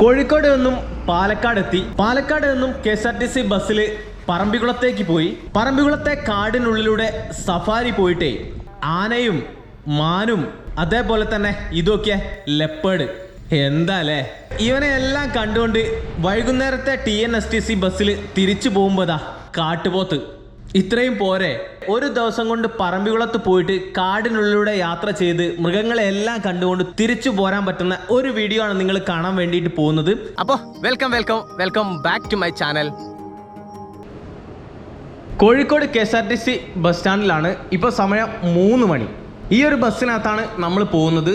കോഴിക്കോട് നിന്നും പാലക്കാട് എത്തി പാലക്കാട് നിന്നും K S R T C ബസ്സിൽ പറമ്പിക്കുളത്തേക്ക് പോയി. പറമ്പിക്കുളത്തെ കാടിനുള്ളിലൂടെ സഫാരി പോയിട്ടേ. ആനയും മാനും അതേപോലെ തന്നെ ഇതൊക്കെ ലെപ്പേഡ് എന്താല്ലേ ഇവനെ എല്ലാം കണ്ടുകൊണ്ട് വൈകുന്നേരത്തെ T N S T C ബസ്സിൽ തിരിച്ചു പോകുമ്പോതാ കാട്ടുപോത്ത്. ഇത്രയും പോരെ. ഒരു ദിവസം കൊണ്ട് പറമ്പിക്കുളത്ത് പോയിട്ട് കാടിനുള്ളിലൂടെ യാത്ര ചെയ്ത് മൃഗങ്ങളെ എല്ലാം കണ്ടുകൊണ്ട് തിരിച്ചു പോരാൻ പറ്റുന്ന ഒരു വീഡിയോ ആണ് നിങ്ങൾ കാണാൻ വേണ്ടിയിട്ട് പോകുന്നത്. അപ്പോൾ welcome welcome welcome back to my channel Kozhikode K S R T C bus സ്റ്റാൻഡിലാണ് ഇപ്പോൾ സമയം മൂന്ന് മണി. ഈ ഒരു ബസ്സിനകത്താണ് നമ്മൾ പോകുന്നത്.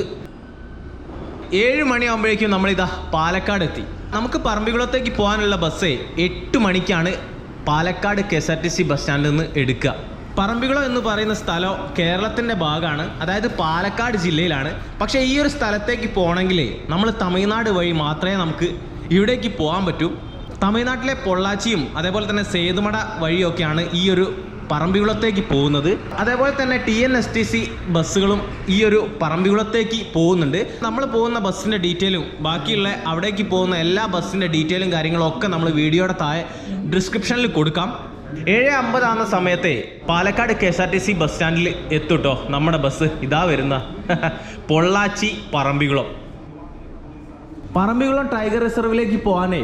ഏഴ് മണിയാകുമ്പോഴേക്കും നമ്മളിതാ പാലക്കാട് എത്തി നമുക്ക് പറമ്പിക്കുളത്തേക്ക് പോകാനുള്ള ബസ്സേ എട്ട് മണിക്കാണ് Palakkad K S R T C bus സ്റ്റാൻഡിൽ നിന്ന് എടുക്കുക. പറമ്പിക്കുളം എന്ന് പറയുന്ന സ്ഥലം കേരളത്തിന്റെ ഭാഗമാണ്. അതായത് പാലക്കാട് ജില്ലയിലാണ്. പക്ഷേ ഈ ഒരു സ്ഥലത്തേക്ക് പോകണമെങ്കിൽ നമ്മൾ തമിഴ്നാട് വഴി മാത്രമേ നമുക്ക് ഇവിടേക്ക് പോകാൻ പറ്റൂ. തമിഴ്നാട്ടിലെ പൊള്ളാച്ചിയും അതേപോലെ തന്നെ സേതുമട വഴിയൊക്കെയാണ് ഈ ഒരു പറമ്പിക്കുളത്തേക്ക് പോകുന്നത്. അതേപോലെ തന്നെ T N S T C ബസ്സുകളും ഈ ഒരു പറമ്പിക്കുളത്തേക്ക് പോകുന്നുണ്ട്. നമ്മൾ പോകുന്ന ബസ്സിന്റെ ഡീറ്റെയിലും ബാക്കിയുള്ള അവിടേക്ക് പോകുന്ന എല്ലാ ബസ്സിന്റെ ഡീറ്റെയിലും കാര്യങ്ങളും ഒക്കെ നമ്മൾ വീഡിയോയുടെ താഴെ ഡിസ്ക്രിപ്ഷനിൽ കൊടുക്കാം. ഏഴ് അമ്പതാകുന്ന സമയത്തെ Palakkad K S R T C bus സ്റ്റാൻഡിൽ എത്തുട്ടോ. നമ്മുടെ ബസ് ഇതാ വരുന്ന പൊള്ളാച്ചി പറമ്പിക്കുളം പറമ്പിക്കുളം ടൈഗർ റിസർവിലേക്ക് പോകാനേ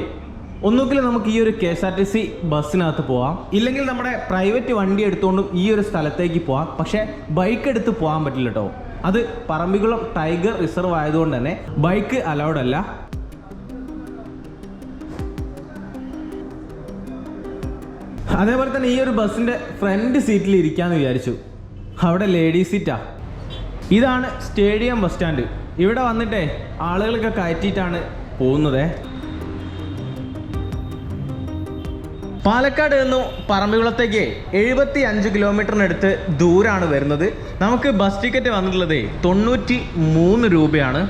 ഒന്നുകിൽ നമുക്ക് ഈ ഒരു K S R T C ബസ്സിനകത്ത് പോവാം. ഇല്ലെങ്കിൽ നമ്മുടെ പ്രൈവറ്റ് വണ്ടി എടുത്തുകൊണ്ടും ഈ ഒരു സ്ഥലത്തേക്ക് പോവാം. പക്ഷെ ബൈക്ക് എടുത്ത് പോകാൻ പറ്റില്ല കേട്ടോ അത് പറമ്പിക്കുളം ടൈഗർ റിസർവ് ആയതുകൊണ്ട് തന്നെ ബൈക്ക് അലൗഡ് അല്ല. അതേപോലെ തന്നെ ഈ ഒരു ബസ്സിന്റെ ഫ്രണ്ട് സീറ്റിൽ ഇരിക്കാന്ന് വിചാരിച്ചു. അവിടെ ലേഡീസ് സീറ്റാ. ഇതാണ് സ്റ്റേഡിയം ബസ് സ്റ്റാൻഡ്. ഇവിടെ വന്നിട്ടേ ആളുകളൊക്കെ കയറ്റിയിട്ടാണ് പോകുന്നതേ. പാലക്കാട് നിന്നും പറമ്പിക്കുളത്തേക്ക് എഴുപത്തി അഞ്ച് കിലോമീറ്ററിനടുത്ത് ദൂരാണ് വരുന്നത്. നമുക്ക് ബസ് ടിക്കറ്റ് വന്നിട്ടുള്ളത് തൊണ്ണൂറ്റി മൂന്ന് രൂപയാണ്.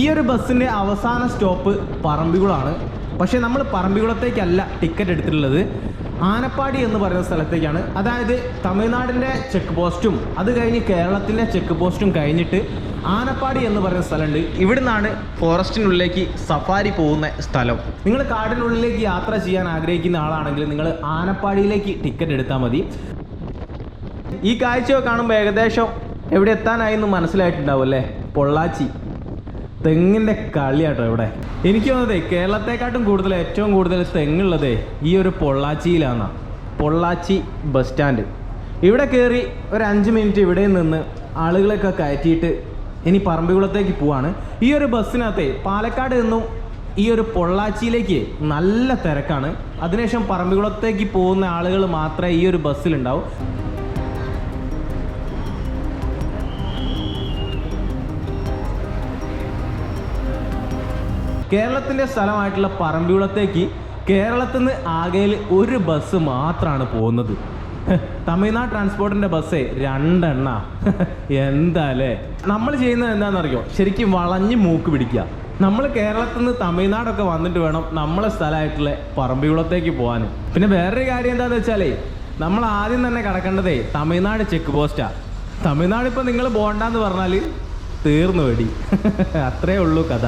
ഈ ഒരു ബസ്സിന്റെ അവസാന സ്റ്റോപ്പ് പറമ്പിക്കുളമാണ് പക്ഷേ നമ്മൾ പറമ്പിക്കുളത്തേക്കല്ല ടിക്കറ്റ് എടുത്തിട്ടുള്ളത്. ആനപ്പാടി എന്ന് പറയുന്ന സ്ഥലത്തേക്കാണ്. അതായത് തമിഴ്നാടിന്റെ ചെക്ക് പോസ്റ്റും അത് കഴിഞ്ഞ് കേരളത്തിന്റെ ചെക്ക് പോസ്റ്റും കഴിഞ്ഞിട്ട് ആനപ്പാടി എന്ന് പറയുന്ന സ്ഥലമുണ്ട്. ഇവിടുന്നാണ് ഫോറസ്റ്റിനുള്ളിലേക്ക് സഫാരി പോകുന്ന സ്ഥലം. നിങ്ങൾ കാടിനുള്ളിലേക്ക് യാത്ര ചെയ്യാൻ ആഗ്രഹിക്കുന്ന ആളാണെങ്കിൽ നിങ്ങൾ ആനപ്പാടിയിലേക്ക് ടിക്കറ്റ് എടുത്താൽ മതി. ഈ കാഴ്ചയൊക്കെ കാണുമ്പോൾ ഏകദേശം എവിടെ എത്താനായി എന്ന് മനസ്സിലായിട്ടുണ്ടാവും അല്ലേ? പൊള്ളാച്ചി. തെങ്ങിന്റെ കളിയാട്ടോ ഇവിടെ. എനിക്ക് തോന്നുന്നതേ കേരളത്തെക്കാട്ടും കൂടുതൽ ഏറ്റവും കൂടുതൽ തെങ്ങുള്ളതേ ഈ ഒരു പൊള്ളാച്ചിയിലാണ് പൊള്ളാച്ചി ബസ് സ്റ്റാൻഡ്. ഇവിടെ കയറി ഒരു അഞ്ച് മിനിറ്റ് ഇവിടെ നിന്ന് ആളുകളൊക്കെ കയറ്റിയിട്ട് ഇനി പറമ്പിക്കുളത്തേക്ക് പോവാണ്. ഈ ഒരു ബസ്സിനകത്തെ പാലക്കാട് നിന്നും ഈ ഒരു പൊള്ളാച്ചിയിലേക്ക് നല്ല തിരക്കാണ്. അതിനുശേഷം പറമ്പിക്കുളത്തേക്ക് പോകുന്ന ആളുകൾ മാത്രമേ ഈ ഒരു ബസ്സിലുണ്ടാവൂ. കേരളത്തിന്റെ സ്ഥലമായിട്ടുള്ള പറമ്പിക്കുളത്തേക്ക് കേരളത്തിൽ നിന്ന് ആകെയിൽ ഒരു ബസ് മാത്രമാണ് പോകുന്നത്. തമിഴ്നാട് ട്രാൻസ്പോർട്ടിന്റെ ബസ്സേ രണ്ടെണ്ണ. എന്താല്ലേ നമ്മൾ ചെയ്യുന്നത് എന്താണെന്നറിയോ ശരിക്കും വളഞ്ഞ് മൂക്ക് പിടിക്കുക. നമ്മൾ കേരളത്തിൽ നിന്ന് തമിഴ്നാടൊക്കെ വന്നിട്ട് വേണം നമ്മളെ സ്ഥലമായിട്ടുള്ള പറമ്പിക്കുളത്തേക്ക് പോകാൻ പിന്നെ വേറൊരു കാര്യം എന്താണെന്ന് വെച്ചാലേ നമ്മൾ ആദ്യം തന്നെ കിടക്കേണ്ടതേ തമിഴ്നാട് ചെക്ക് പോസ്റ്റാ തമിഴ്നാട് ഇപ്പം നിങ്ങൾ പോകണ്ടെന്ന് പറഞ്ഞാൽ തീർന്നു വെടി. അത്രേ ഉള്ളൂ കഥ.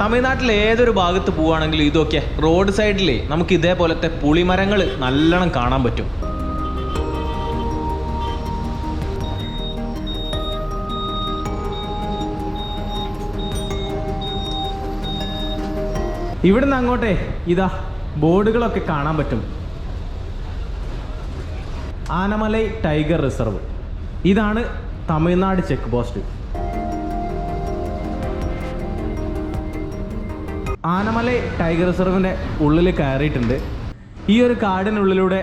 തമിഴ്നാട്ടിലെ ഏതൊരു ഭാഗത്ത് പോവുകയാണെങ്കിലും ഇതൊക്കെ റോഡ് സൈഡിലെ നമുക്ക് ഇതേപോലത്തെ പുളിമരങ്ങൾ നല്ലോണം കാണാൻ പറ്റും. ഇവിടുന്ന് അങ്ങോട്ടേ ഇതാ ബോർഡുകളൊക്കെ കാണാൻ പറ്റും. Anamalai tiger reserve. ഇതാണ് Tamil Nadu check post. Anamalai tiger റിസർവിന്റെ ഉള്ളിൽ കയറിയിട്ടുണ്ട്. ഈ ഒരു കാടിനുള്ളിലൂടെ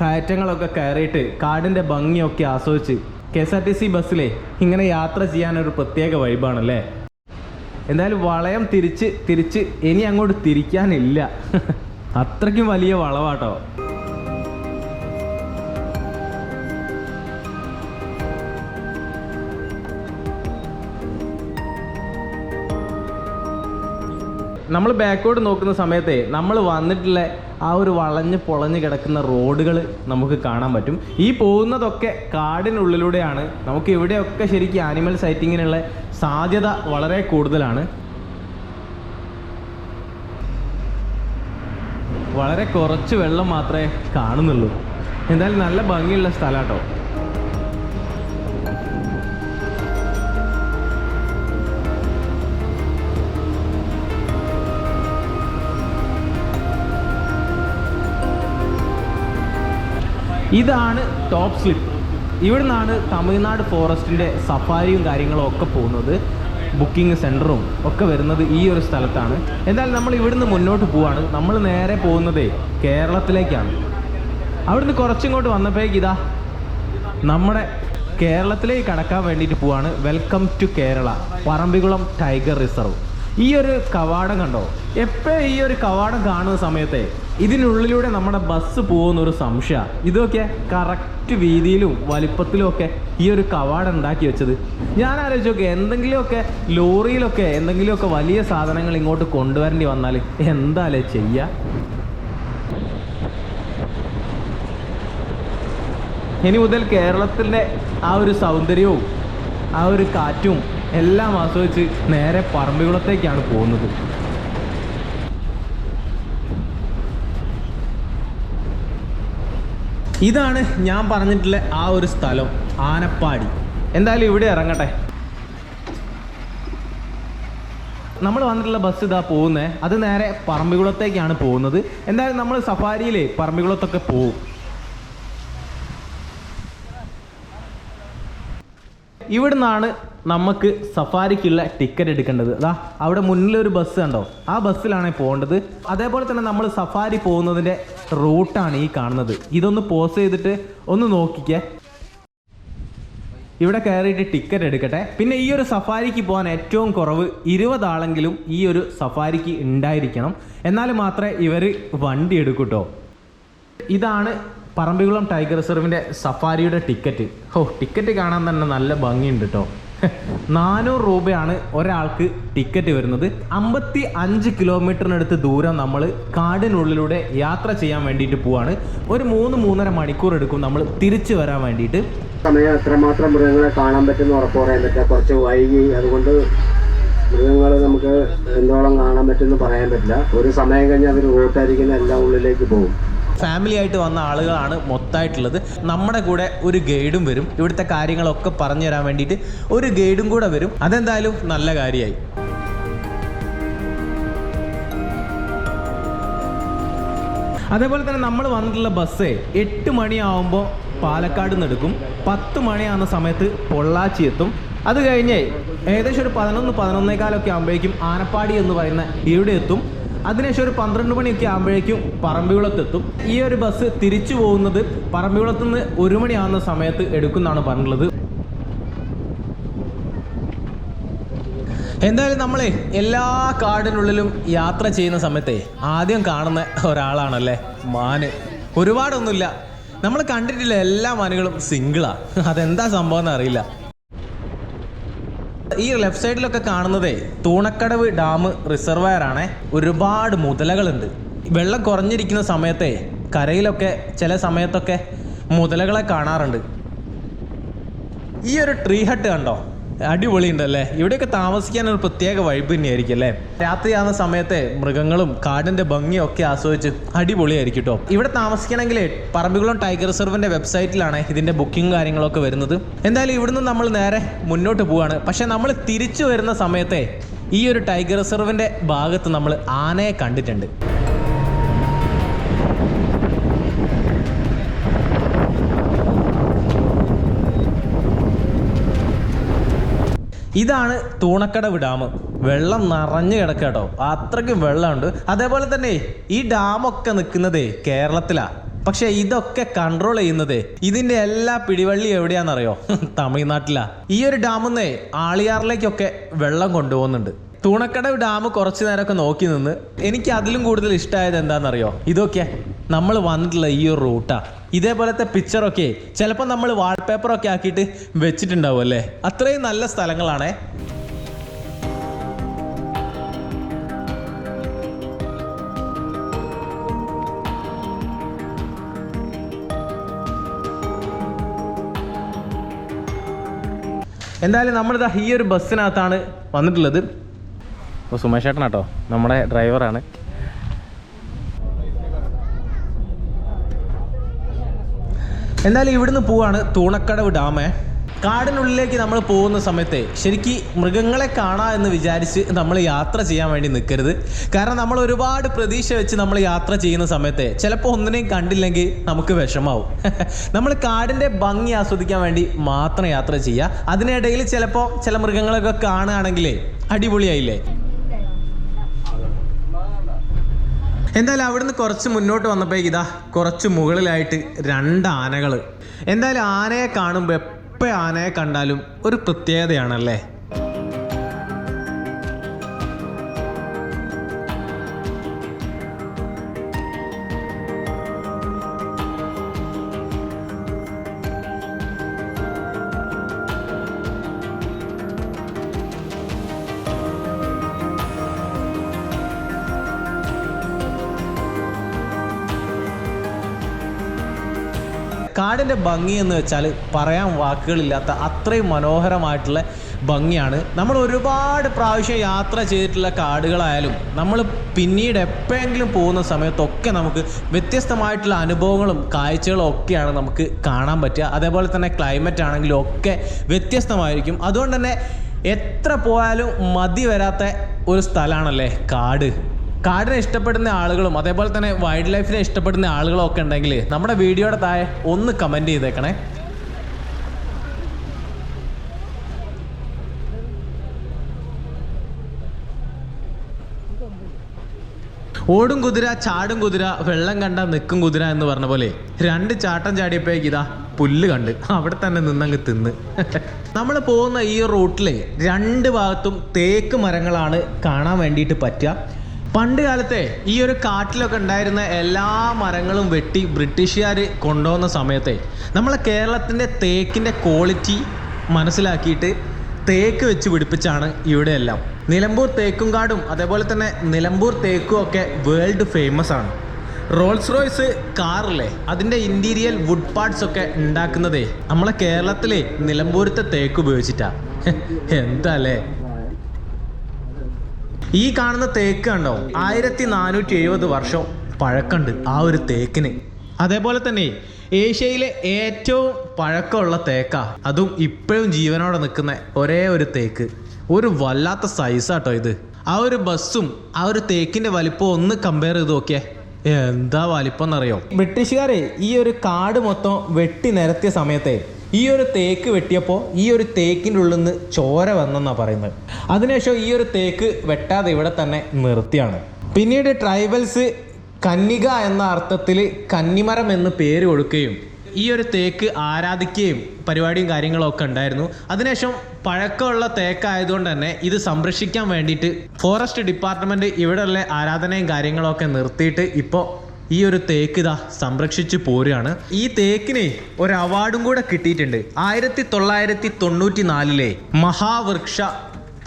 കയറ്റങ്ങളൊക്കെ കയറിയിട്ട് കാടിന്റെ ഭംഗിയൊക്കെ ആസ്വദിച്ച് K S R T C ബസ്സിലെ ഇങ്ങനെ യാത്ര ചെയ്യാനൊരു പ്രത്യേക വൈബാണല്ലേ? എന്തായാലും വളയം തിരിച്ച് തിരിച്ച് ഇനി അങ്ങോട്ട് തിരിക്കാനില്ല. അത്രയ്ക്കും വലിയ വളവാട്ടോ. നമ്മൾ ബാക്കോട്ട് നോക്കുന്ന സമയത്തെ നമ്മൾ വന്നിട്ടുള്ള ആ ഒരു വളഞ്ഞ് പൊളഞ്ഞ് കിടക്കുന്ന റോഡുകൾ നമുക്ക് കാണാൻ പറ്റും. ഈ പോകുന്നതൊക്കെ കാടിനുള്ളിലൂടെയാണ്. നമുക്ക് ഇവിടെയൊക്കെ ശരിക്കും ആനിമൽ സൈറ്റിങ്ങിനുള്ള സാധ്യത വളരെ കൂടുതലാണ്. വളരെ കുറച്ച് വെള്ളം മാത്രമേ കാണുന്നുള്ളൂ. എന്തായാലും നല്ല ഭംഗിയുള്ള സ്ഥലം കേട്ടോ ഇതാണ് ടോപ്പ് സ്ലിപ്പ് ഇവിടെ നിന്നാണ് തമിഴ്നാട് ഫോറസ്റ്റിന്റെ സഫാരിയും കാര്യങ്ങളും ഒക്കെ പോകുന്നത്. ബുക്കിംഗ് സെന്ററും ഒക്കെ വരുന്നത് ഈ ഒരു സ്ഥലത്താണ്. എന്നാൽ നമ്മൾ ഇവിടുന്ന് മുന്നോട്ട് പോവാണ്. നമ്മൾ നേരെ പോകുന്നത് കേരളത്തിലേക്കാണ്. അവിടുന്ന് കുറച്ചിങ്ങോട്ട് വന്നപ്പോഴേക്ക് ഇതാ നമ്മുടെ കേരളത്തിലേക്ക് കടക്കാൻ വേണ്ടിയിട്ട് പോവാണ്. Welcome to Kerala Parambikulam tiger reserve ഈ ഒരു കവാടം കണ്ടോ? എപ്പോഴും ഈ ഒരു കവാടം കാണുന്ന സമയത്തെ? ഇതിനുള്ളിലൂടെ നമ്മുടെ ബസ് പോകുന്ന ഒരു സംശയ. ഇതൊക്കെ കറക്റ്റ് വീതിയിലും വലിപ്പത്തിലും ഒക്കെ ഈ ഒരു കവാടം ഉണ്ടാക്കി വെച്ചത്. ഞാൻ ആലോചിച്ചു നോക്കെ എന്തെങ്കിലുമൊക്കെ ലോറിയിലൊക്കെ എന്തെങ്കിലുമൊക്കെ വലിയ സാധനങ്ങൾ ഇങ്ങോട്ട് കൊണ്ടുവരേണ്ടി വന്നാൽ എന്താലേ ചെയ്യുക ഇനി മുതൽ കേരളത്തിന്റെ ആ ഒരു സൗന്ദര്യവും ആ ഒരു കാറ്റും എല്ലാം ആസ്വദിച്ച് നേരെ പറമ്പിക്കുളത്തേക്കാണ് പോകുന്നത്. ഇതാണ് ഞാൻ പറഞ്ഞിട്ടുള്ള ആ ഒരു സ്ഥലം ആനപ്പാടി. എന്തായാലും ഇവിടെ ഇറങ്ങട്ടെ. നമ്മൾ വന്നിട്ടുള്ള ബസ് ഇതാ പോകുന്നത് അത് നേരെ പറമ്പിക്കുളത്തേക്കാണ് പോകുന്നത്. എന്തായാലും നമ്മൾ സഫാരിയിലെ പറമ്പിക്കുളത്തൊക്കെ പോകും. ഇവിടുന്നാണ് നമുക്ക് സഫാരിക്കുള്ള ടിക്കറ്റ് എടുക്കേണ്ടത്. അതാ അവിടെ മുന്നിലൊരു ബസ് കണ്ടോ? ആ ബസ്സിലാണ് പോകേണ്ടത്. അതേപോലെ തന്നെ നമ്മൾ സഫാരി പോകുന്നതിന്റെ റൂട്ടാണ് ഈ കാണുന്നത്. ഇതൊന്ന് പോസ് ചെയ്തിട്ട് ഒന്ന് നോക്കിക്കേ. ഇവിടെ കയറിയിട്ട് ടിക്കറ്റ് എടുക്കട്ടെ. പിന്നെ ഈ ഒരു സഫാരിക്ക് പോകാൻ ഏറ്റവും കുറവ് ഇരുപതാളെങ്കിലും ഈ ഒരു സഫാരിക്ക് ഉണ്ടായിരിക്കണം. എന്നാൽ മാത്രമേ ഇവർ വണ്ടി എടുക്കൂട്ടോ. ഇതാണ് പറമ്പിക്കുളം ടൈഗർ റിസർവിന്റെ സഫാരിയുടെ ടിക്കറ്റ് ഓ ടിക്കറ്റ് കാണാൻ തന്നെ നല്ല ഭംഗിയുണ്ട് കേട്ടോ നാനൂറ് രൂപയാണ് ഒരാൾക്ക് ടിക്കറ്റ് വരുന്നത്. അമ്പത്തി അഞ്ച് കിലോമീറ്ററിനടുത്ത് ദൂരം നമ്മൾ കാടിനുള്ളിലൂടെ യാത്ര ചെയ്യാൻ വേണ്ടിയിട്ട് പോവാണ്. ഒരു മൂന്ന് മൂന്നര മണിക്കൂർ എടുക്കും നമ്മൾ തിരിച്ചു വരാൻ വേണ്ടിയിട്ട്. സമയം എത്രമാത്രം മൃഗങ്ങളെ കാണാൻ പറ്റുന്ന ഉറപ്പ് പറയാൻ പറ്റില്ല കുറച്ച് വൈകി അതുകൊണ്ട് മൃഗങ്ങൾ നമുക്ക് എന്തോളം കാണാൻ പറ്റുമെന്ന് പറയാൻ പറ്റില്ല. ഒരു സമയം കഴിഞ്ഞാൽ അവർ ഓട്ടായിരിക്കുന്ന എല്ലാം ഉള്ളിലേക്ക് പോകും. ഫാമിലി ആയിട്ട് വന്ന ആളുകളാണ് മൊത്തമായിട്ടുള്ളത് നമ്മുടെ കൂടെ ഒരു ഗൈഡും വരും. ഇവിടുത്തെ കാര്യങ്ങളൊക്കെ പറഞ്ഞു തരാൻ വേണ്ടിയിട്ട് ഒരു ഗൈഡും കൂടെ വരും. അതെന്തായാലും നല്ല കാര്യമായി അതേപോലെ തന്നെ നമ്മൾ വന്നിട്ടുള്ള ബസ് എട്ട് മണിയാവുമ്പോൾ പാലക്കാട് നിന്ന് എടുക്കും. പത്ത് മണിയാവുന്ന സമയത്ത് പൊള്ളാച്ചി എത്തും. അത് കഴിഞ്ഞ് ഏകദേശം ഒരു പതിനൊന്ന് പതിനൊന്നേകാലൊക്കെ ആകുമ്പോഴേക്കും ആനപ്പാടി എന്ന് പറയുന്ന ഇവിടെ എത്തും. അതിനുശേഷം ഒരു പന്ത്രണ്ട് മണിയൊക്കെ ആകുമ്പോഴേക്കും പറമ്പിക്കുളത്തെത്തും ഈ ഒരു ബസ് തിരിച്ചു പോകുന്നത് പറമ്പിക്കുളത്ത് നിന്ന് ഒരു മണിയാവുന്ന സമയത്ത് എടുക്കുന്നതാണ് പറഞ്ഞിട്ടുള്ളത്. എന്തായാലും നമ്മളെ എല്ലാ കാടിനുള്ളിലും യാത്ര ചെയ്യുന്ന സമയത്തെ ആദ്യം കാണുന്ന ഒരാളാണല്ലേ? മാന്. ഒരുപാടൊന്നുമില്ല. നമ്മൾ കണ്ടിട്ടില്ല എല്ലാ മാനുകളും സിംഗിളാണ് അതെന്താ സംഭവം എന്ന് അറിയില്ല ഈ ലെഫ്റ്റ് സൈഡിലൊക്കെ കാണുന്നതേ തൂണക്കടവ് ഡാം റിസർവയർ ആണ്. ഒരുപാട് മുതലകളുണ്ട്. വെള്ളം കുറഞ്ഞിരിക്കുന്ന സമയത്തെ കരയിലൊക്കെ ചില സമയത്തൊക്കെ മുതലകളെ കാണാറുണ്ട്. ഈ ഒരു ട്രീ ഹട്ട് കണ്ടോ? അടിപൊളി ഉണ്ടല്ലേ ഇവിടെയൊക്കെ താമസിക്കാൻ ഒരു പ്രത്യേക വൈബ് തന്നെയായിരിക്കും അല്ലേ? രാത്രിയാകുന്ന സമയത്തെ മൃഗങ്ങളും കാടിന്റെ ഭംഗിയും ഒക്കെ ആസ്വദിച്ച് അടിപൊളിയായിരിക്കും കേട്ടോ ഇവിടെ താമസിക്കണമെങ്കിൽ പറമ്പിക്കുളം ടൈഗർ റിസർവിന്റെ വെബ്സൈറ്റിലാണ് ഇതിന്റെ ബുക്കിംഗ് കാര്യങ്ങളൊക്കെ വരുന്നത്. എന്തായാലും ഇവിടുന്ന് നമ്മൾ നേരെ മുന്നോട്ട് പോവാണ്. പക്ഷെ നമ്മൾ തിരിച്ചു വരുന്ന സമയത്തെ ഈ ഒരു ടൈഗർ റിസർവിന്റെ ഭാഗത്ത് നമ്മൾ ആനയെ കണ്ടിട്ടുണ്ട്. ഇതാണ് തൂണക്കടവ് ഡാം വെള്ളം നിറഞ്ഞു കിടക്കുക കേട്ടോ അത്രയ്ക്ക് വെള്ളമുണ്ട്. അതേപോലെ തന്നെ ഈ ഡാമൊക്കെ നിൽക്കുന്നതേ കേരളത്തിലാ. പക്ഷെ ഇതൊക്കെ കൺട്രോൾ ചെയ്യുന്നത് ഇതിന്റെ എല്ലാ പിടിവള്ളി എവിടെയാണെന്നറിയോ? തമിഴ്നാട്ടിലാ. ഈ ഒരു ഡാമിൽ നിന്ന് ആളിയാറിലേക്കൊക്കെ വെള്ളം കൊണ്ടുപോകുന്നുണ്ട്. തൂണക്കടവ് ഡാം കുറച്ച് നേരമൊക്കെ നോക്കി നിന്ന് എനിക്ക് അതിലും കൂടുതൽ ഇഷ്ടമായത് എന്താണെന്നറിയോ? ഇതൊക്കെ നമ്മൾ വന്നിട്ടുള്ള ഈ ഒരു റൂട്ടാണ് ഇതേപോലത്തെ പിക്ചറൊക്കെ ചിലപ്പോൾ നമ്മൾ വാൾപേപ്പറൊക്കെ ആക്കിയിട്ട് വെച്ചിട്ടുണ്ടാവും അല്ലേ? അത്രയും നല്ല സ്ഥലങ്ങളാണേ. എന്തായാലും നമ്മളിതാ ഈ ഒരു ബസ്സിനകത്താണ് വന്നിട്ടുള്ളത്. അപ്പോൾ സുമേഷ് ചേട്ടനാട്ടോ നമ്മുടെ ഡ്രൈവറാണ്. എന്തായാലും ഇവിടുന്ന് പോവാണ് തൂണക്കടവ് ഡാമേ. കാടിനുള്ളിലേക്ക് നമ്മൾ പോകുന്ന സമയത്ത് ശരിക്കും മൃഗങ്ങളെ കാണാം എന്ന് വിചാരിച്ച് നമ്മൾ യാത്ര ചെയ്യാൻ വേണ്ടി നിൽക്കരുത് കാരണം നമ്മൾ ഒരുപാട് പ്രതീക്ഷ വെച്ച് നമ്മൾ യാത്ര ചെയ്യുന്ന സമയത്ത് ചിലപ്പോൾ ഒന്നിനെയും കണ്ടില്ലെങ്കിൽ നമുക്ക് വിഷമാവും. നമ്മൾ കാടിന്റെ ഭംഗി ആസ്വദിക്കാൻ വേണ്ടി മാത്രം യാത്ര ചെയ്യുക. അതിനിടയിൽ ചിലപ്പോൾ ചില മൃഗങ്ങളൊക്കെ കാണുകയാണെങ്കിലേ അടിപൊളിയായില്ലേ? എന്തായാലും അവിടുന്ന് കുറച്ച് മുന്നോട്ട് വന്നപ്പോൾ ഇതാ കുറച്ച് മുകളിലായിട്ട് രണ്ട് ആനകൾ. എന്തായാലും ആനയെ കാണുമ്പോൾ എപ്പോൾ ആനയെ കണ്ടാലും ഒരു പ്രത്യേകതയാണല്ലേ? കാടിന്റെ ഭംഗി എന്ന് വെച്ചാൽ പറയാൻ വാക്കുകളില്ലാത്ത അത്രയും മനോഹരമായിട്ടുള്ള ഭംഗിയാണ്. നമ്മൾ ഒരുപാട് പ്രാവശ്യം യാത്ര ചെയ്തിട്ടുള്ള കാടുകളായാലും നമ്മൾ പിന്നീട് എപ്പോഴെങ്കിലും പോകുന്ന സമയത്തൊക്കെ നമുക്ക് വ്യത്യസ്തമായിട്ടുള്ള അനുഭവങ്ങളും കാഴ്ചകളും ഒക്കെയാണ് നമുക്ക് കാണാൻ പറ്റുക. അതേപോലെ തന്നെ ക്ലൈമറ്റ് ആണെങ്കിലും ഒക്കെ വ്യത്യസ്തമായിരിക്കും. അതുകൊണ്ട് തന്നെ എത്ര പോയാലും മതി വരാത്ത ഒരു സ്ഥലമാണല്ലേ കാട്. കാടിനെ ഇഷ്ടപ്പെടുന്ന ആളുകളും അതേപോലെ തന്നെ വൈൽഡ് ലൈഫിനെ ഇഷ്ടപ്പെടുന്ന ആളുകളും ഒക്കെ ഉണ്ടെങ്കിൽ നമ്മുടെ വീഡിയോയുടെ താഴെ ഒന്ന് കമന്റ് ചെയ്തേക്കണേ. ഓടും കുതിര ചാടും കുതിര വെള്ളം കണ്ട നിൽക്കും കുതിര എന്ന് പറഞ്ഞ പോലെ രണ്ട് ചാട്ടം ചാടിയപ്പോഴേക്ക് ഇതാ പുല്ല് കണ്ട്. അവിടെ തന്നെ നിന്നങ്ങ് തിന്ന്. നമ്മൾ പോകുന്ന ഈ റൂട്ടിലെ രണ്ട് ഭാഗത്തും തേക്ക് മരങ്ങളാണ് കാണാൻ വേണ്ടിയിട്ട് പറ്റുക. പണ്ട് കാലത്തെ ഈ ഒരു കാട്ടിലൊക്കെ ഉണ്ടായിരുന്ന എല്ലാ മരങ്ങളും വെട്ടി ബ്രിട്ടീഷുകാർ കൊണ്ടുവന്ന സമയത്തെ നമ്മളെ കേരളത്തിന്റെ തേക്കിന്റെ ക്വാളിറ്റി മനസ്സിലാക്കിയിട്ട് തേക്ക് വെച്ച് പിടിപ്പിച്ചാണ് ഇവിടെ എല്ലാം നിലമ്പൂർ തേക്കും കാടും അതേപോലെ തന്നെ നിലമ്പൂർ തേക്കും ഒക്കെ വേൾഡ് ഫേമസ് ആണ്. റോൾസ് റോയ്സ് കാറില്ലേ അതിന്റെ ഇന്റീരിയൽ വുഡ് പാർട്സ് ഒക്കെ ഉണ്ടാക്കുന്നതേ നമ്മളെ കേരളത്തിലെ നിലമ്പൂരത്തെ തേക്ക് ഉപയോഗിച്ചിട്ടാ. എന്താ അല്ലേ? ഈ കാണുന്ന തേക്ക് കണ്ടോ? ആയിരത്തി നാനൂറ്റി എഴുപത് വർഷം പഴക്കമുണ്ട് ആ ഒരു തേക്കിന്. അതേപോലെ തന്നെ ഏഷ്യയിലെ ഏറ്റവും പഴക്കമുള്ള തേക്ക. അതും ഇപ്പോഴും ജീവനോടെ നിൽക്കുന്ന ഒരേ ഒരു തേക്ക്. ഒരു വല്ലാത്ത സൈസാട്ടോ ഇത്. ആ ഒരു ബസ്സും ആ ഒരു തേക്കിന്റെ വലിപ്പം ഒന്ന് കമ്പയർ ചെയ്ത് നോക്കിയേ. എന്താ വലിപ്പം എന്നറിയോ ബ്രിട്ടീഷുകാരെ ഈ ഒരു കാട് മൊത്തം വെട്ടി നിരത്തിയ സമയത്തെ ഈ ഒരു തേക്ക് വെട്ടിയപ്പോൾ ഈ ഒരു തേക്കിന്റെ ഉള്ളിൽ നിന്ന് ചോര വന്നെന്നാണ് പറയുന്നത്. അതിനുശേഷം ഈ ഒരു തേക്ക് വെട്ടാതെ ഇവിടെ തന്നെ നിർത്തിയാണ്. പിന്നീട് ട്രൈബൽസ് കന്നിക എന്ന അർത്ഥത്തിൽ കന്നിമരം എന്ന് പേര് കൊടുക്കുകയും ഈ ഒരു തേക്ക് ആരാധിക്കുകയും പരിപാടിയും കാര്യങ്ങളൊക്കെ ഉണ്ടായിരുന്നു. അതിനുശേഷം പഴക്കമുള്ള തേക്കായതുകൊണ്ട് തന്നെ ഇത് സംരക്ഷിക്കാൻ വേണ്ടിയിട്ട് ഫോറസ്റ്റ് ഡിപ്പാർട്ട്മെന്റ് ഇവിടെയുള്ള ആരാധനയും കാര്യങ്ങളൊക്കെ നിർത്തിയിട്ട് ഇപ്പോൾ ഈ ഒരു തേക്ക് ഇതാ സംരക്ഷിച്ച് പോരുകയാണ്. ഈ തേക്കിന് ഒരു അവാർഡും കൂടെ കിട്ടിയിട്ടുണ്ട്. ആയിരത്തി തൊള്ളായിരത്തി തൊണ്ണൂറ്റി നാലിലെ മഹാവൃക്ഷ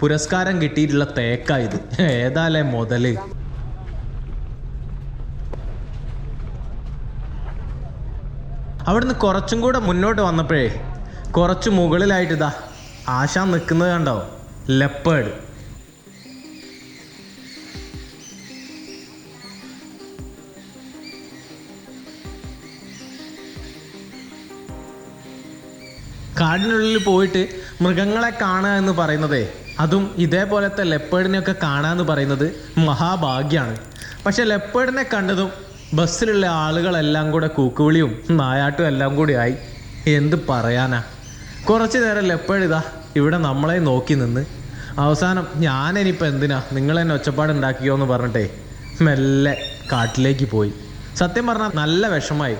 പുരസ്കാരം കിട്ടിയിട്ടുള്ള തേക്ക ഇത്. ഏതാല്ലേ മുതൽ. അവിടുന്ന് കുറച്ചും കൂടെ മുന്നോട്ട് വന്നപ്പോഴേ കുറച്ച് മുകളിലായിട്ട് ഇതാ ആശാൻ നിൽക്കുന്നത് കണ്ടോ? ലെപ്പേഡ് കാടിനുള്ളിൽ പോയിട്ട് മൃഗങ്ങളെ കാണുക എന്ന് പറയുന്നതേ അതും ഇതേപോലത്തെ ലെപ്പേഡിനെയൊക്കെ കാണുക എന്ന് പറയുന്നത് മഹാഭാഗ്യമാണ്. പക്ഷെ ലെപ്പേഡിനെ കണ്ടതും ബസ്സിലുള്ള ആളുകളെല്ലാം കൂടെ കൂക്കുവിളിയും നായാട്ടും എല്ലാം കൂടി ആയി. എന്ത് പറയാനാ? കുറച്ച് നേരം ലെപ്പേഡ് ഇതാ ഇവിടെ നമ്മളെ നോക്കി നിന്ന്. അവസാനം ഞാനിനിപ്പോൾ എന്തിനാ? നിങ്ങൾ എന്നെ ഒച്ചപ്പാടുണ്ടാക്കിയോ എന്ന് പറഞ്ഞിട്ടേ മെല്ലെ കാട്ടിലേക്ക് പോയി. സത്യം പറഞ്ഞാൽ നല്ല വിഷമായി.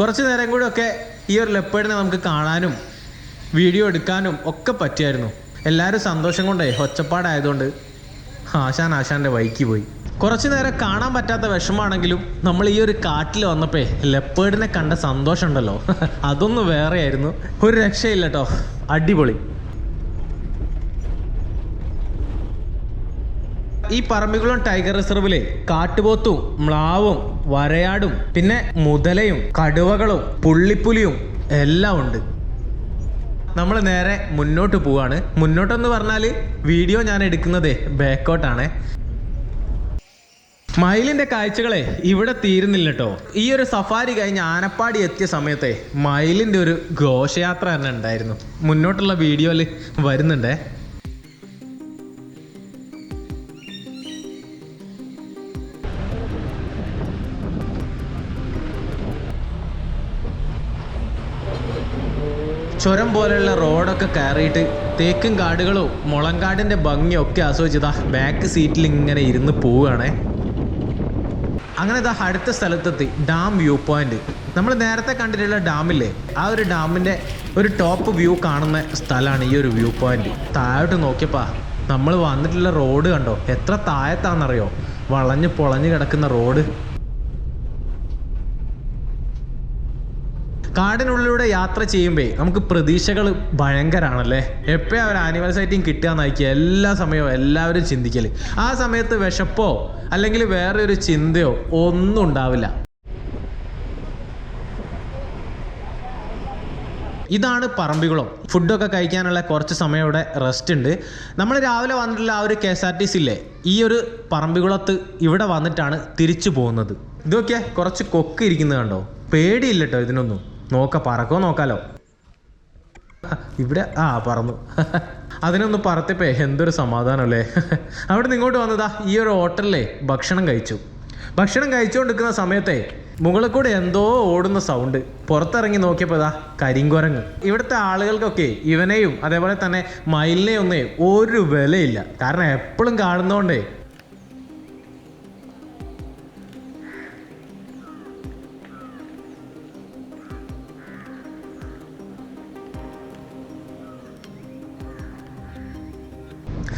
കുറച്ച് നേരം കൂടി ഒക്കെ ഈ ഒരു ലെപ്പേഡിനെ നമുക്ക് കാണാനും വീഡിയോ എടുക്കാനും ഒക്കെ പറ്റിയായിരുന്നു. എല്ലാവരും സന്തോഷം കൊണ്ടേ ഒച്ചപ്പാടായതുകൊണ്ട് ആശാൻ ആശാന്റെ വൈക്ക് പോയി. കുറച്ചു നേരം കാണാൻ പറ്റാത്ത വിഷമാണെങ്കിലും നമ്മൾ ഈ ഒരു കാട്ടിൽ വന്നപ്പോൾ ലെപ്പേഡിനെ കണ്ട സന്തോഷം ഉണ്ടല്ലോ അതൊന്ന് വേറെയായിരുന്നു. ഒരു രക്ഷയില്ല കേട്ടോ അടിപൊളി. ഈ പറമ്പിക്കുളം ടൈഗർ റിസർവിലെ കാട്ടുപോത്തും മ്ലാവും വരയാടും പിന്നെ മുതലയും കടുവകളും പുള്ളിപ്പുലിയും എല്ലാം ഉണ്ട്. നമ്മൾ നേരെ മുന്നോട്ട് പോവാണ്. മുന്നോട്ടെന്ന് പറഞ്ഞാൽ വീഡിയോ ഞാൻ എടുക്കുന്നത് ബാക്കോട്ടാണ് മയിലിന്റെ കാഴ്ചകളെ ഇവിടെ തീരുന്നില്ല കേട്ടോ ഈ ഒരു സഫാരി കഴിഞ്ഞ് ആനപ്പാടി എത്തിയ സമയത്തെ മയിലിന്റെ ഒരു ഘോഷയാത്ര തന്നെ ഉണ്ടായിരുന്നു. മുന്നോട്ടുള്ള വീഡിയോയിൽ വരുന്നുണ്ടേ. ചുരം പോലെയുള്ള റോഡൊക്കെ കയറിയിട്ട് തേക്കും കാടുകളും മുളങ്കാടിന്റെ ഭംഗിയും ഒക്കെ ആസ്വദിച്ചതാ ബാക്ക് സീറ്റിൽ ഇങ്ങനെ ഇരുന്ന് പോവുകയാണേ. അങ്ങനെ ഇതാ അടുത്ത സ്ഥലത്തെത്തി ഡാം വ്യൂ പോയിന്റ് നമ്മൾ നേരത്തെ കണ്ടിട്ടുള്ള ഡാമില്ലേ ആ ഒരു ഡാമിന്റെ ഒരു ടോപ്പ് വ്യൂ കാണുന്ന സ്ഥലമാണ് ഈ ഒരു വ്യൂ പോയിന്റ് താഴോട്ട് നോക്കിയപ്പാ നമ്മൾ വന്നിട്ടുള്ള റോഡ് കണ്ടോ? എത്ര താഴത്താണെന്നറിയോ? വളഞ്ഞു പൊളഞ്ഞു കിടക്കുന്ന റോഡ്. കാടിനുള്ളിലൂടെ യാത്ര ചെയ്യുമ്പോൾ നമുക്ക് പ്രതീക്ഷകൾ ഭയങ്കരമാണല്ലേ എപ്പോഴും ഒരു ആനിമൽ സൈറ്റിംഗ് കിട്ടുകയെന്നായിരിക്കും എല്ലാ സമയവും എല്ലാവരും ചിന്തിക്കൽ ആ സമയത്ത് വിശപ്പോ അല്ലെങ്കിൽ വേറെ ഒരു ചിന്തയോ ഒന്നും ഉണ്ടാവില്ല. ഇതാണ് പറമ്പിക്കുളം ഫുഡൊക്കെ കഴിക്കാനുള്ള കുറച്ച് സമയം ഇവിടെ റെസ്റ്റ് ഉണ്ട്. നമ്മൾ രാവിലെ വന്നിട്ടുള്ള ആ ഒരു K S R T C ഇല്ലേ? ഈ ഒരു പറമ്പിക്കുളത്ത് ഇവിടെ വന്നിട്ടാണ് തിരിച്ചു പോകുന്നത്. ഇതൊക്കെ കുറച്ച് കൊക്ക് ഇരിക്കുന്നത് കണ്ടോ? പേടിയില്ല കേട്ടോ ഇതിനൊന്നും. നോക്ക പറക്കോ നോക്കാലോ. ഇവിടെ ആ പറന്നു. അതിനൊന്ന് പറത്തിപ്പേ എന്തൊരു സമാധാനമല്ലേ. അവിടെ നിന്ന് ഇങ്ങോട്ട് വന്നതാ ഈ ഒരു ഹോട്ടലിലെ ഭക്ഷണം കഴിച്ചു. ഭക്ഷണം കഴിച്ചുകൊണ്ടിരിക്കുന്ന സമയത്തെ മുകളിൽ കൂടെ എന്തോ ഓടുന്ന സൗണ്ട് പുറത്തിറങ്ങി നോക്കിയപ്പോൾ ഇതാ കരിങ്കുരങ്ങ്. ഇവിടുത്തെ ആളുകൾക്കൊക്കെ ഇവനെയും അതേപോലെ തന്നെ മയിലിനെയും ഒന്നേ ഒരു വിലയില്ല. കാരണം എപ്പോഴും കാണുന്നോണ്ടേ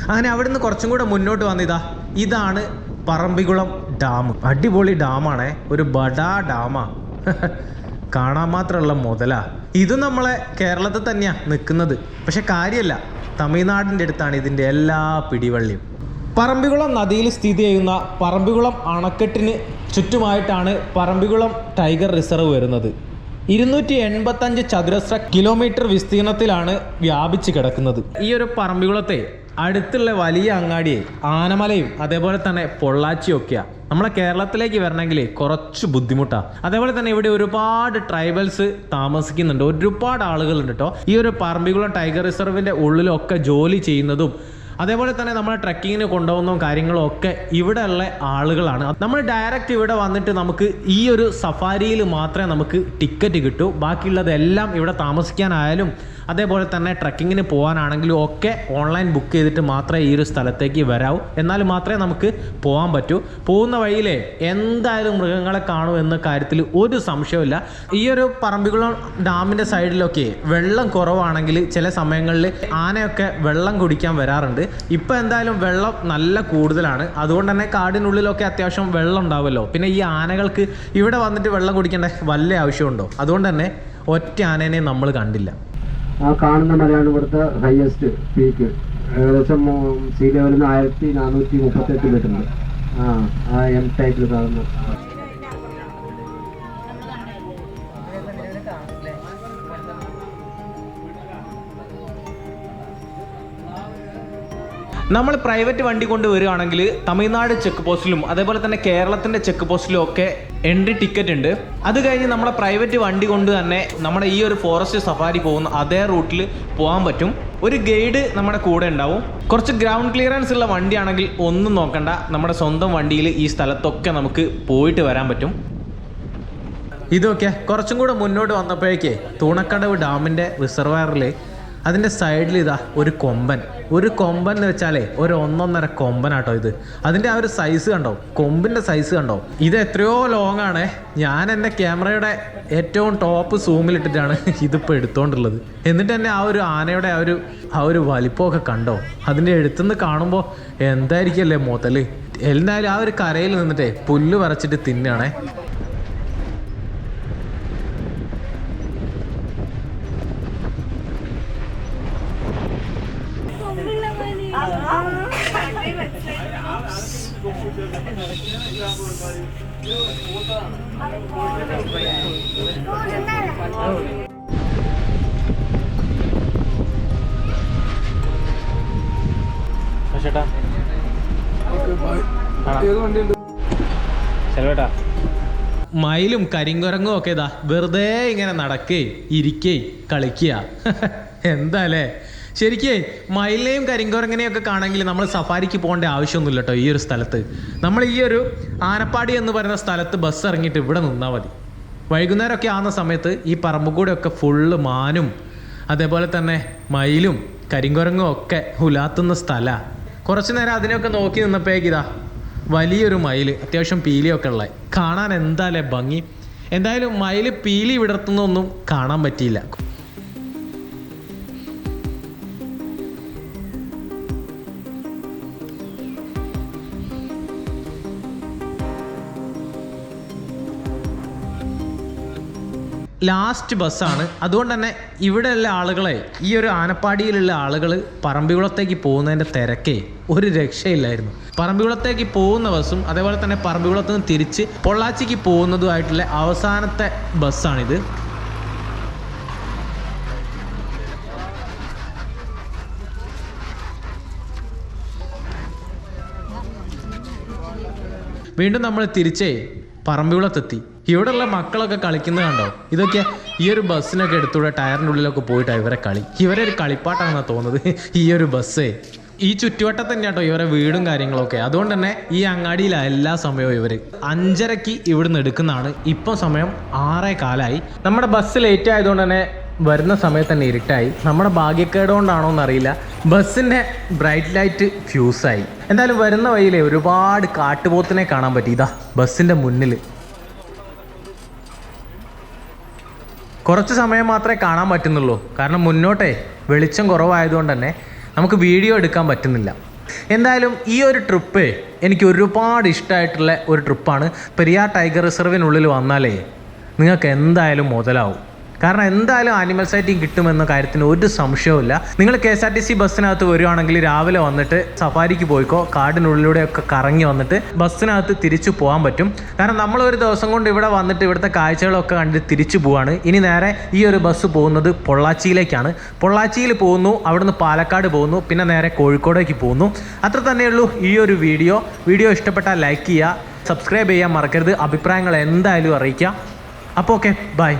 അങ്ങനെ അവിടുന്ന് കുറച്ചും കൂടെ മുന്നോട്ട് വന്നിതാ ഇതാണ് പറമ്പിക്കുളം ഡാം. അടിപൊളി ഡാമാണേ ഒരു ബഡാ ഡാമാ. കാണാൻ മാത്രമുള്ള മുതലാ. ഇത് നമ്മളെ കേരളത്തിൽ തന്നെയാ നിൽക്കുന്നത്. പക്ഷെ കാര്യമല്ല തമിഴ്നാടിന്റെ അടുത്താണ് ഇതിന്റെ എല്ലാ പിടിവള്ളിയും. പറമ്പിക്കുളം നദിയിൽ സ്ഥിതി ചെയ്യുന്ന പറമ്പിക്കുളം അണക്കെട്ടിന് ചുറ്റുമായിട്ടാണ് പറമ്പിക്കുളം ടൈഗർ റിസർവ് വരുന്നത്. ഇരുന്നൂറ്റി എൺപത്തഞ്ച് ചതുരശ്ര കിലോമീറ്റർ വിസ്തീർണത്തിലാണ് വ്യാപിച്ച് കിടക്കുന്നത്. ഈ ഒരു പറമ്പിക്കുളത്തെ അടുത്തുള്ള വലിയ അങ്ങാടിയെ ആനമലയും അതേപോലെ തന്നെ പൊള്ളാച്ചിയും ഒക്കെയാണ് നമ്മളെ കേരളത്തിലേക്ക് വരണമെങ്കിൽ കുറച്ച് ബുദ്ധിമുട്ടാണ് അതേപോലെ തന്നെ ഇവിടെ ഒരുപാട് ട്രൈബൽസ് താമസിക്കുന്നുണ്ട്. ഒരുപാട് ആളുകളുണ്ട് കേട്ടോ ഈ ഒരു പറമ്പിക്കുളം ടൈഗർ റിസർവിന്റെ ഉള്ളിലൊക്കെ ജോലി ചെയ്യുന്നതും അതേപോലെ തന്നെ നമ്മൾ ട്രക്കിങ്ങിന് കൊണ്ടുപോകുന്ന കാര്യങ്ങളും ഒക്കെ ഇവിടെ ഉള്ള ആളുകളാണ്. നമ്മൾ ഡയറക്റ്റ് ഇവിടെ വന്നിട്ട് നമുക്ക് ഈ ഒരു സഫാരിയിൽ മാത്രമേ നമുക്ക് ടിക്കറ്റ് കിട്ടൂ. ബാക്കിയുള്ളതെല്ലാം ഇവിടെ താമസിക്കാനായാലും അതേപോലെ തന്നെ ട്രക്കിങ്ങിന് പോകാനാണെങ്കിലും ഒക്കെ ഓൺലൈൻ ബുക്ക് ചെയ്തിട്ട് മാത്രമേ ഈ ഒരു സ്ഥലത്തേക്ക് വരാവൂ. എന്നാൽ മാത്രമേ നമുക്ക് പോകാൻ പറ്റൂ. പോകുന്ന വഴിയിലെ എന്തായാലും മൃഗങ്ങളെ കാണൂ എന്ന കാര്യത്തിൽ ഒരു സംശയമില്ല ഈ ഒരു പറമ്പിക്കുളം ഡാമിന്റെ സൈഡിലൊക്കെ വെള്ളം കുറവാണെങ്കിൽ ചില സമയങ്ങളിൽ ആനയൊക്കെ വെള്ളം കുടിക്കാൻ വരാറുണ്ട്. ഇപ്പം എന്തായാലും വെള്ളം നല്ല കൂടുതലാണ്. അതുകൊണ്ട് തന്നെ കാടിനുള്ളിലൊക്കെ അത്യാവശ്യം വെള്ളം ഉണ്ടാവുമല്ലോ. പിന്നെ ഈ ആനകൾക്ക് ഇവിടെ വന്നിട്ട് വെള്ളം കുടിക്കേണ്ട വല്ല ആവശ്യമുണ്ടോ? അതുകൊണ്ട് തന്നെ ഒറ്റ ആനേനെ നമ്മൾ കണ്ടില്ല. ആ കാണുന്ന മലയാണ് ഇവിടുത്തെ ഹയസ്റ്റ് പീക്ക് ഏകദേശം സീ ലെവലിൽ നിന്ന് ആയിരത്തി നാനൂറ്റി മുപ്പത്തെട്ട് വരുന്നത് ആ ആ എം ടൈപ്പിൽ കാണുന്ന നമ്മൾ പ്രൈവറ്റ് വണ്ടി കൊണ്ട് വരികയാണെങ്കിൽ തമിഴ്നാട് ചെക്ക് പോസ്റ്റിലും അതേപോലെ തന്നെ കേരളത്തിന്റെ ചെക്ക് പോസ്റ്റിലും ഒക്കെ എൻട്രി ടിക്കറ്റ് ഉണ്ട്. അത് കഴിഞ്ഞ് നമ്മളെ പ്രൈവറ്റ് വണ്ടി കൊണ്ട് തന്നെ നമ്മുടെ ഈ ഒരു ഫോറസ്റ്റ് സഫാരി പോകുന്ന അതേ റൂട്ടിൽ പോകാൻ പറ്റും. ഒരു ഗൈഡ് നമ്മുടെ കൂടെ ഉണ്ടാവും. കുറച്ച് ഗ്രൗണ്ട് ക്ലിയറൻസ് ഉള്ള വണ്ടിയാണെങ്കിൽ ഒന്നും നോക്കണ്ട. നമ്മുടെ സ്വന്തം വണ്ടിയിൽ ഈ സ്ഥലത്തൊക്കെ നമുക്ക് പോയിട്ട് വരാൻ പറ്റും. ഇതൊക്കെ കുറച്ചും കൂടെ മുന്നോട്ട് വന്നപ്പോഴേക്കേ തൂണക്കടവ് ഡാമിന്റെ റിസർവയറിൽ അതിന്റെ സൈഡിൽ ഇതാ ഒരു കൊമ്പൻ. ഒരു കൊമ്പൻ എന്ന് വെച്ചാലേ ഒരു ഒന്നൊന്നര കൊമ്പനാട്ടോ ഇത്. അതിന്റെ ആ ഒരു സൈസ് കണ്ടോ? കൊമ്പിന്റെ സൈസ് കണ്ടോ? ഇത് എത്രയോ ലോങ് ആണ്. ഞാൻ എന്റെ ക്യാമറയുടെ ഏറ്റവും ടോപ്പ് സൂമിലിട്ടിട്ടാണ് ഇതിപ്പോൾ എടുത്തോണ്ടുള്ളത്. എന്നിട്ട് തന്നെ ആ ഒരു ആനയുടെ ആ ഒരു ആ ഒരു വലിപ്പമൊക്കെ കണ്ടോ? അതിന്റെ എടുത്തുനിന്ന് കാണുമ്പോൾ എന്തായിരിക്കല്ലേ മോത്തൽ? എന്തായാലും ആ ഒരു കരയിൽ നിന്നിട്ടേ പുല്ല് വരച്ചിട്ട് തിന്നാണേ. മയിലും കരിങ്കുരങ്ങും ഒക്കെ ഇതാ വെറുതെ ഇങ്ങനെ നടക്കേ ഇരിക്കേ കളിക്കുക എന്താ അല്ലേ? ശരിക്കേ മയിലിനെയും കരിങ്കുരങ്ങനെയും ഒക്കെ കാണണമെങ്കിൽ നമ്മൾ സഫാരിക്ക് പോകേണ്ട ആവശ്യമൊന്നുമില്ല കേട്ടോ ഈ ഒരു സ്ഥലത്ത്. നമ്മൾ ഈ ഒരു ആനപ്പാടി എന്ന് പറയുന്ന സ്ഥലത്ത് ബസ് ഇറങ്ങിയിട്ട് ഇവിടെ നിന്നാൽ മതി. വൈകുന്നേരമൊക്കെ ആവുന്ന സമയത്ത് ഈ പറമ്പുകൂടെയൊക്കെ ഫുള്ള് മാനും അതേപോലെ തന്നെ മയിലും കരിങ്കുരങ്ങും ഒക്കെ ഉലാത്തുന്ന സ്ഥലമാണ് കുറച്ചു നേരം അതിനെയൊക്കെ നോക്കി നിന്നപ്പോഴേക്ക് ഇതാ വലിയൊരു മയിൽ അത്യാവശ്യം പീലിയൊക്കെ ഉള്ള. കാണാൻ എന്താലേ ഭംഗി? എന്തായാലും മയിൽ പീലി വിടർത്തുന്നൊന്നും കാണാൻ പറ്റിയില്ല. ലാസ്റ്റ് ബസ്സാണ് അതുകൊണ്ട് തന്നെ ഇവിടെയുള്ള ആളുകളെ ഈ ഒരു ആനപ്പാടിയിലുള്ള ആളുകൾ പറമ്പിക്കുളത്തേക്ക് പോകുന്നതിന്റെ തിരക്കേ ഒരു രക്ഷയില്ലായിരുന്നു. പറമ്പിക്കുളത്തേക്ക് പോകുന്ന ബസ്സും അതേപോലെ തന്നെ പറമ്പിക്കുളത്ത് നിന്ന് തിരിച്ച് പൊള്ളാച്ചിക്ക് പോകുന്നതുമായിട്ടുള്ള അവസാനത്തെ ബസ്സാണിത്. വീണ്ടും നമ്മൾ തിരിച്ചേ പറമ്പിക്കുളത്തെത്തി ഇവിടെയുള്ള മക്കളൊക്കെ കളിക്കുന്നത് കണ്ടോ? ഇതൊക്കെ ഈ ഒരു ബസ്സിനൊക്കെ എടുത്തൂടെ ടയറിന്റെ ഉള്ളിലൊക്കെ പോയിട്ടാണ് ഇവരെ കളി. ഇവരെ ഒരു കളിപ്പാട്ടാണെന്നാണ് തോന്നുന്നത്. ഈ ഒരു ബസ്സേ. ഈ ചുറ്റുവട്ടത്ത് തന്നെ കേട്ടോ ഇവരെ വീടും കാര്യങ്ങളൊക്കെ. അതുകൊണ്ട് തന്നെ ഈ അങ്ങാടിയിലാ എല്ലാ സമയവും ഇവർ അഞ്ചരക്ക് ഇവിടുന്ന് എടുക്കുന്നതാണ്. ഇപ്പം സമയം ആറേ കാലായി. നമ്മുടെ ബസ് ലേറ്റ് ആയതുകൊണ്ട് തന്നെ വരുന്ന സമയത്ത് തന്നെ ഇരുട്ടായി. നമ്മുടെ ഭാഗ്യക്കേട് കൊണ്ടാണോ എന്നറിയില്ല. ബസ്സിന്റെ ബ്രൈറ്റ് ലൈറ്റ് ഫ്യൂസായി എന്തായാലും വരുന്ന വഴിയിലെ ഒരുപാട് കാട്ടുപോത്തിനെ കാണാൻ പറ്റി. ഇതാ ബസ്സിന്റെ മുന്നിൽ കുറച്ച് സമയം മാത്രമേ കാണാൻ പറ്റുന്നുള്ളൂ. കാരണം മുന്നോട്ടേ വെളിച്ചം കുറവായതുകൊണ്ട് തന്നെ നമുക്ക് വീഡിയോ എടുക്കാൻ പറ്റുന്നില്ല. എന്തായാലും ഈ ഒരു ട്രിപ്പ് എനിക്ക് ഒരുപാട് ഇഷ്ടമായിട്ടുള്ള ഒരു ട്രിപ്പാണ്. പെരിയാർ ടൈഗർ റിസർവിനുള്ളിൽ വന്നാലേ നിങ്ങൾക്ക് എന്തായാലും മുതലാവും. കാരണം എന്തായാലും ആനിമൽ സൈറ്റിംഗ് കിട്ടുമെന്ന കാര്യത്തിന് ഒരു സംശയവുമില്ല. നിങ്ങൾ K S R T C ബസ്സിനകത്ത് വരുവാണെങ്കിൽ രാവിലെ വന്നിട്ട് സഫാരിക്ക് പോയിക്കോ കാടിനുള്ളിലൂടെ ഒക്കെ കറങ്ങി വന്നിട്ട് ബസ്സിനകത്ത് തിരിച്ചു പോകാൻ പറ്റും. കാരണം നമ്മൾ ഒരു ദിവസം കൊണ്ട് ഇവിടെ വന്നിട്ട് ഇവിടുത്തെ കാഴ്ചകളൊക്കെ കണ്ടിട്ട് തിരിച്ചു പോവാണ്. ഇനി നേരെ ഈ ഒരു ബസ് പോകുന്നത് പൊള്ളാച്ചിയിലേക്കാണ്. പൊള്ളാച്ചിയിൽ പോകുന്നു അവിടുന്ന് പാലക്കാട് പോകുന്നു പിന്നെ നേരെ കോഴിക്കോടേക്ക് പോകുന്നു. അത്ര തന്നെയുള്ളൂ ഈ ഒരു വീഡിയോ. വീഡിയോ ഇഷ്ടപ്പെട്ടാൽ ലൈക്ക് ചെയ്യുക സബ്സ്ക്രൈബ് ചെയ്യാൻ മറക്കരുത്. അഭിപ്രായങ്ങൾ എന്തായാലും അറിയിക്കുക. അപ്പോൾ ഓക്കെ ബൈ.